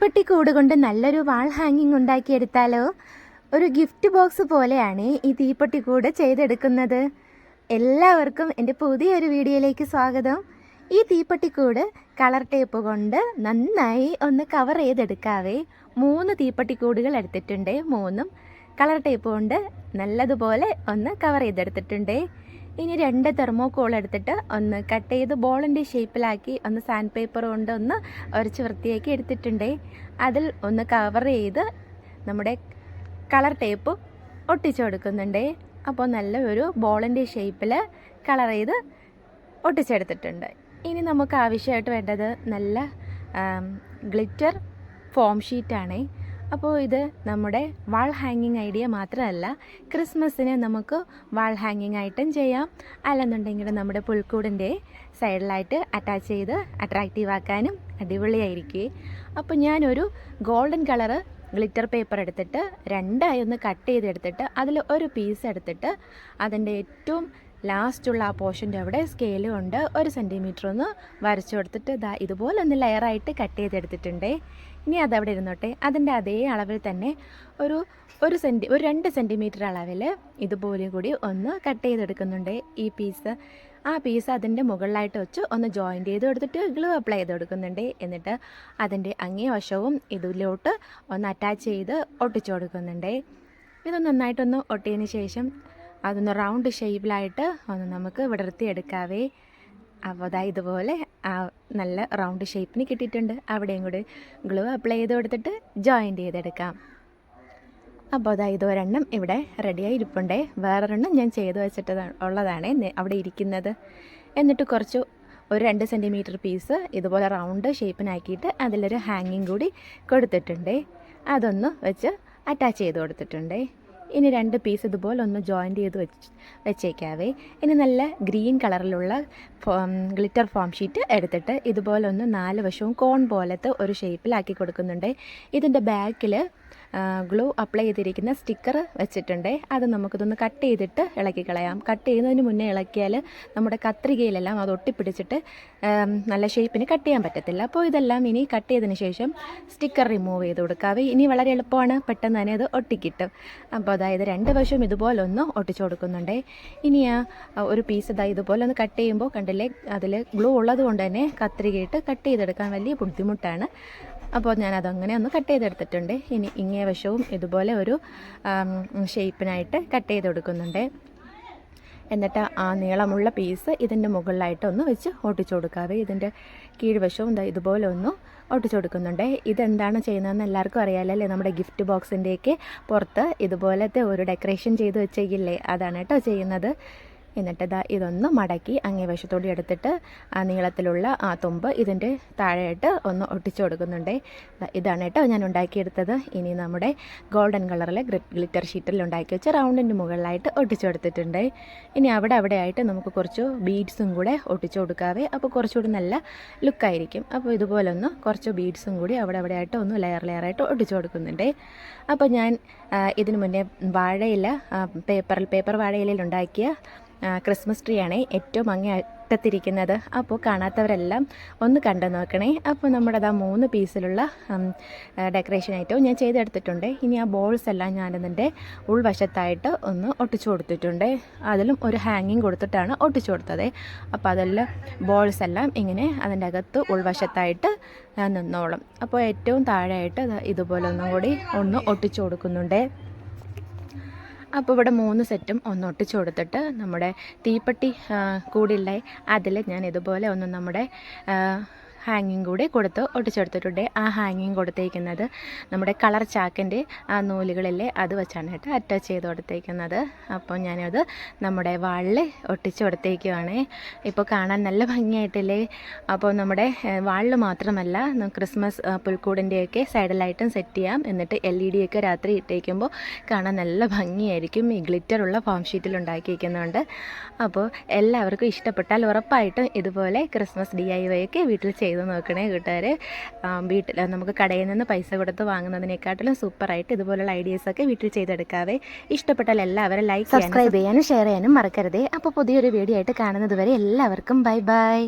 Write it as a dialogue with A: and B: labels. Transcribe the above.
A: തീപ്പെട്ടി കൂട് കൊണ്ട് നല്ലൊരു വാൾ ഹാങ്ങിങ് ഉണ്ടാക്കിയെടുത്താലോ? ഒരു ഗിഫ്റ്റ് ബോക്സ് പോലെയാണ് ഈ തീപ്പെട്ടി കൂട് ചെയ്തെടുക്കുന്നത്. എല്ലാവർക്കും എന്റെ പുതിയൊരു വീഡിയോയിലേക്ക് സ്വാഗതം. ഈ തീപ്പെട്ടിക്കൂട് കളർ ടേപ്പ് കൊണ്ട് നന്നായി ഒന്ന് കവർ ചെയ്തെടുക്കാവേ. മൂന്ന് തീപ്പെട്ടിക്കൂടുകൾ എടുത്തിട്ടുണ്ട് മൂന്നും. കളർ ടേപ്പ് കൊണ്ട് നല്ലതുപോലെ ഒന്ന് കവർ ചെയ്തെടുത്തിട്ടുണ്ട്. ഇനി രണ്ട് തെർമോക്കോൾ എടുത്തിട്ട് ഒന്ന് കട്ട് ചെയ്ത് ബോളിന്റെ ഷേപ്പിലാക്കി ഒന്ന് സാൻഡ് പേപ്പർ കൊണ്ട് ഒന്ന് ഉരച്ച് വൃത്തിയാക്കി എടുത്തിട്ടുണ്ട്. അതിൽ ഒന്ന് കവർ ചെയ്ത് നമ്മുടെ കളർ ടേപ്പ് ഒട്ടിച്ചു കൊടുക്കുന്നുണ്ട്. അപ്പോൾ നല്ല ഒരു ബോളിന്റെ ഷേപ്പിൽ കളർ ചെയ്ത് ഒട്ടിച്ചെടുത്തിട്ടുണ്ട് ഇനി നമുക്ക് ആവശ്യമായിട്ട് വേണ്ടത് നല്ല ഗ്ലിറ്റർ ഫോം ഷീറ്റാണ്. അപ്പോൾ ഇത് നമ്മുടെ വാൾ ഹാങ്ങിങ് ഐഡിയ മാത്രമല്ല ക്രിസ്മസിന് നമുക്ക് വാൾ ഹാങ്ങിങ് ആയിട്ടും ചെയ്യാം. അല്ലെന്നുണ്ടെങ്കിൽ നമ്മുടെ പുൽക്കൂടിന്റെ സൈഡിലായിട്ട് അറ്റാച്ച് ചെയ്ത് അട്രാക്റ്റീവ് ആക്കാനും അടിപൊളിയായിരിക്കും. അപ്പോൾ ഞാനൊരു ഗോൾഡൻ കളറ് ഗ്ലിറ്റർ പേപ്പർ എടുത്തിട്ട് രണ്ടായി ഒന്ന് കട്ട് ചെയ്തെടുത്തിട്ട് അതിൽ ഒരു പീസ് എടുത്തിട്ട് അതിന്റെ ഏറ്റവും ലാസ്റ്റുള്ള ആ പോർഷന്റെ അവിടെ സ്കെയിൽ കൊണ്ട് ഒരു സെന്റിമീറ്റർ ഒന്ന് വരച്ചു കൊടുത്തിട്ട് ഇതാ ഇതുപോലെ ഒന്ന് ലെയറായിട്ട് കട്ട് ചെയ്തെടുത്തിട്ടുണ്ട്. ഇനി അതവിടെ ഇരുന്നോട്ടെ. അതിന്റെ അതേ അളവിൽ തന്നെ ഒരു ഒരു സെന്റി ഒരു രണ്ട് സെന്റിമീറ്റർ അളവിൽ ഇതുപോലെ കൂടി ഒന്ന് കട്ട് ചെയ്തെടുക്കുന്നുണ്ട് ഈ പീസ് ആ പീസ് അതിന്റെ മുകളിലായിട്ട് വെച്ച് ഒന്ന് ജോയിന്റ് ചെയ്ത് കൊടുത്തിട്ട് ഗ്ലൂ അപ്ലൈ ചെയ്ത് കൊടുക്കുന്നുണ്ട്. എന്നിട്ട് അതിന്റെ അങ്ങേ വശവും ഇതിലോട്ട് ഒന്ന് അറ്റാച്ച് ചെയ്ത് ഒട്ടിച്ചു കൊടുക്കുന്നുണ്ട്. ഇത് നന്നായിട്ടൊന്ന് ഒട്ടിയതിന് ശേഷം അതൊന്ന് റൗണ്ട് ഷേപ്പിലായിട്ട് ഒന്ന് നമുക്ക് വിടർത്തിയെടുക്കാവേ അപ്പോൾ ഇതുപോലെ ആ നല്ല റൗണ്ട് ഷേപ്പിന് കിട്ടിയിട്ടുണ്ട്. അവിടെയും കൂടി ഗ്ലൂ അപ്ലൈ ചെയ്ത് കൊടുത്തിട്ട് ജോയിന്റ് ചെയ്തെടുക്കാം. അപ്പോൾ അതാ ഇതൊരെണ്ണം ഇവിടെ റെഡിയായി ഇരിപ്പുണ്ടേ വേറൊരെണ്ണം ഞാൻ ചെയ്ത് വെച്ചിട്ട് ഉള്ളതാണ് അവിടെ ഇരിക്കുന്നത്. എന്നിട്ട് കുറച്ച് ഒരു രണ്ട് സെന്റിമീറ്റർ പീസ് ഇതുപോലെ റൗണ്ട് ഷേപ്പിനാക്കിയിട്ട് അതിലൊരു ഹാങ്ങിങ് കൂടി കൊടുത്തിട്ടുണ്ടേ. അതൊന്ന് വെച്ച് അറ്റാച്ച് ചെയ്ത് കൊടുത്തിട്ടുണ്ട്. ഇനി രണ്ട് പീസ് ഇതുപോലെ ഒന്ന് ജോയിന്റ് ചെയ്ത് വെച്ച് വെച്ചേക്കാവേ. ഇനി നല്ല ഗ്രീൻ കളറിലുള്ള ഗ്ലിറ്റർ ഫോം ഷീറ്റ് എടുത്തിട്ട് ഇതുപോലെ ഒന്ന് നാല് വശവും കോൺ പോലത്തെ ഒരു ഷേപ്പിലാക്കി കൊടുക്കുന്നുണ്ട്. ഇതിന്റെ ബാക്കിൽ ഗ്ലൂ അപ്ലൈ ചെയ്തിരിക്കുന്ന സ്റ്റിക്കർ വെച്ചിട്ടുണ്ട്. അത് നമുക്കിതൊന്ന് കട്ട് ചെയ്തിട്ട് ഇളക്കി കളയാം. കട്ട് ചെയ്യുന്നതിന് മുന്നേ ഇളക്കിയാൽ നമ്മുടെ കത്രികയിലെല്ലാം അത് ഒട്ടിപ്പിടിച്ചിട്ട് നല്ല ഷേപ്പിന് കട്ട് ചെയ്യാൻ പറ്റത്തില്ല. അപ്പോൾ ഇതെല്ലാം ഇനി കട്ട് ചെയ്തതിന് ശേഷം സ്റ്റിക്കർ റിമൂവ് ചെയ്ത് കൊടുക്കാവേ ഇനി വളരെ എളുപ്പമാണ്. പെട്ടെന്ന് തന്നെ അത് ഒട്ടിക്കിട്ടും. അപ്പോൾ അതായത് രണ്ട് വശവും ഇതുപോലെ ഒന്ന് ഒട്ടിച്ചു കൊടുക്കുന്നുണ്ട്. ഇനി ആ ഒരു പീസ് ഇതാ ഇതുപോലെ ഒന്ന് കട്ട് ചെയ്യുമ്പോൾ കണ്ടില്ലേ അതിൽ ഗ്ലൂ ഉള്ളത് കൊണ്ട് തന്നെ കത്രികയിട്ട് കട്ട് ചെയ്തെടുക്കാൻ വലിയ ബുദ്ധിമുട്ടാണ്. അപ്പോൾ ഞാൻ അതങ്ങനെ ഒന്ന് കട്ട് ചെയ്തെടുത്തിട്ടുണ്ട്. ഇനി ഇങ്ങേ വശവും ഇതുപോലെ ഒരു ഷേപ്പിനായിട്ട് കട്ട് ചെയ്ത് കൊടുക്കുന്നുണ്ട്. എന്നിട്ട് ആ നീളമുള്ള പീസ് ഇതിന്റെ മുകളിലായിട്ട് ഒന്ന് വെച്ച് ഒട്ടിച്ചു കൊടുക്കാതെ ഇതിന്റെ കീഴ്വശവും ഇതുപോലെ ഒന്ന് ഒട്ടിച്ചു കൊടുക്കുന്നുണ്ട്. ഇതെന്താണ് ചെയ്യുന്നതെന്ന് എല്ലാവർക്കും അറിയാമല്ലേ നമ്മുടെ ഗിഫ്റ്റ് ബോക്സിന്റെയൊക്കെ പുറത്ത് ഇതുപോലത്തെ ഒരു ഡെക്കറേഷൻ ചെയ്ത് വെച്ചേക്കില്ലേ? അതാണ് കേട്ടോ ചെയ്യുന്നത്. എന്നിട്ട് ഇതാ ഇതൊന്ന് മടക്കി അങ്ങേ വശത്തോടെ എടുത്തിട്ട് ആ നീളത്തിലുള്ള ആ തുമ്പ് ഇതിന്റെ താഴെയായിട്ട് ഒന്ന് ഒട്ടിച്ചു കൊടുക്കുന്നുണ്ട്. ഇതാണ് കേട്ടോ ഞാൻ ഉണ്ടാക്കിയെടുത്തത്. ഇനി നമ്മുടെ ഗോൾഡൻ കളറിലെ ഗ്ലിറ്റർ ഷീറ്റിൽ ഉണ്ടാക്കി വെച്ച് റൗണ്ടിന്റെ മുകളിലായിട്ട് ഒട്ടിച്ചു കൊടുത്തിട്ടുണ്ട്. ഇനി അവിടെ അവിടെ ആയിട്ട് നമുക്ക് കുറച്ച് ബീഡ്സും കൂടെ ഒട്ടിച്ചു കൊടുക്കാവേ. അപ്പോൾ കുറച്ചുകൂടി നല്ല ലുക്കായിരിക്കും. അപ്പോൾ ഇതുപോലെ ഒന്ന് കുറച്ച് ബീഡ്സും കൂടി അവിടെ അവിടെ ആയിട്ട് ഒന്ന് ലെയർ ലെയറായിട്ട് ഒട്ടിച്ചു കൊടുക്കുന്നുണ്ട്. അപ്പോൾ ഞാൻ ഇതിനു മുന്നേ വാഴയില പേപ്പറിൽ പേപ്പർ വാഴയിലയിൽ ഉണ്ടാക്കിയ ക്രിസ്മസ് ട്രീ ആണ് ഏറ്റവും അങ്ങേ അറ്റത്തിരിക്കുന്നത് അപ്പോൾ കാണാത്തവരെല്ലാം ഒന്ന് കണ്ടു നോക്കണേ. അപ്പോൾ നമ്മുടെ ആ മൂന്ന് പീസിലുള്ള ഡെക്കറേഷൻ ഐറ്റവും ഞാൻ ചെയ്തെടുത്തിട്ടുണ്ട്. ഇനി ആ ബോൾസ് എല്ലാം ഞാനതിന്റെ ഉൾവശത്തായിട്ട് ഒന്ന് ഒട്ടിച്ചു കൊടുത്തിട്ടുണ്ട്. അതിലും ഒരു ഹാങ്ങിങ് കൊടുത്തിട്ടാണ് ഒട്ടിച്ചു കൊടുത്തത്. അപ്പോൾ അതെല്ലാം ബോൾസ് എല്ലാം ഇങ്ങനെ അതിന്റെ അകത്ത് ഉൾവശത്തായിട്ട് നിന്നോളും. അപ്പോൾ ഏറ്റവും താഴെയായിട്ട് ഇതുപോലെ ഒന്നും കൂടി ഒന്ന് ഒട്ടിച്ചു കൊടുക്കുന്നുണ്ട്. അപ്പോൾ ഇവിടെ മൂന്ന് സെറ്റും ഒന്ന് ഒട്ടിച്ചു കൊടുത്തിട്ട് നമ്മുടെ തീപ്പെട്ടി കൂടില്ലേ? അതിൽ ഞാൻ ഇതുപോലെ ഒന്ന് നമ്മുടെ ഹാങ്ങിങ് കൂടി കൊടുത്ത് ഒട്ടിച്ചെടുത്തിട്ടുണ്ട്. ആ ഹാങ്ങിങ് കൊടുത്തേക്കുന്നത് നമ്മുടെ കളർ ചാക്കിന്റെ ആ നൂലുകളിലെ അത് വെച്ചാണ് കേട്ടോ അറ്റാച്ച് ചെയ്ത് കൊടുത്തേക്കുന്നത്. അപ്പോൾ ഞാനത് നമ്മുടെ വാളിൽ ഒട്ടിച്ച് കൊടുത്തേക്കുവാണ്. ഇപ്പോൾ കാണാൻ നല്ല ഭംഗിയായിട്ടില്ലേ? അപ്പോൾ നമ്മുടെ വാളിൽ മാത്രമല്ല ക്രിസ്മസ് പുൽക്കൂടിന്റെയൊക്കെ സൈഡിലായിട്ടും സെറ്റ് ചെയ്യാം. എന്നിട്ട് എൽ ഇ ഡി ഒക്കെ രാത്രി ഇട്ടേക്കുമ്പോൾ കാണാൻ നല്ല ഭംഗിയായിരിക്കും. ഈ ഗ്ലിറ്ററുള്ള ഫോം ഷീറ്റിൽ ഉണ്ടാക്കിയിരിക്കുന്നുണ്ട് അപ്പോൾ എല്ലാവർക്കും ഇഷ്ടപ്പെട്ടാൽ ഉറപ്പായിട്ടും ഇതുപോലെ ക്രിസ്മസ് ഡി ഐ വൈ ഒക്കെ വീട്ടിൽ ചെയ്ത് നോക്കണേ കൂട്ടുകാരെ. വീട്ടിൽ നമുക്ക് കടയിൽ നിന്ന് പൈസ കൊടുത്ത് വാങ്ങുന്നതിനെക്കാട്ടിലും സൂപ്പറായിട്ട് ഇതുപോലുള്ള ഐഡിയാസൊക്കെ വീട്ടിൽ ചെയ്തെടുക്കാവേ. ഇഷ്ടപ്പെട്ടാൽ എല്ലാവരും ലൈക്ക് സബ്സ്ക്രൈബ് ചെയ്യാനും ഷെയർ ചെയ്യാനും മറക്കരുതേ. അപ്പോൾ പുതിയൊരു വീഡിയോ ആയിട്ട് കാണുന്നത് വരെ എല്ലാവർക്കും ബൈ ബൈ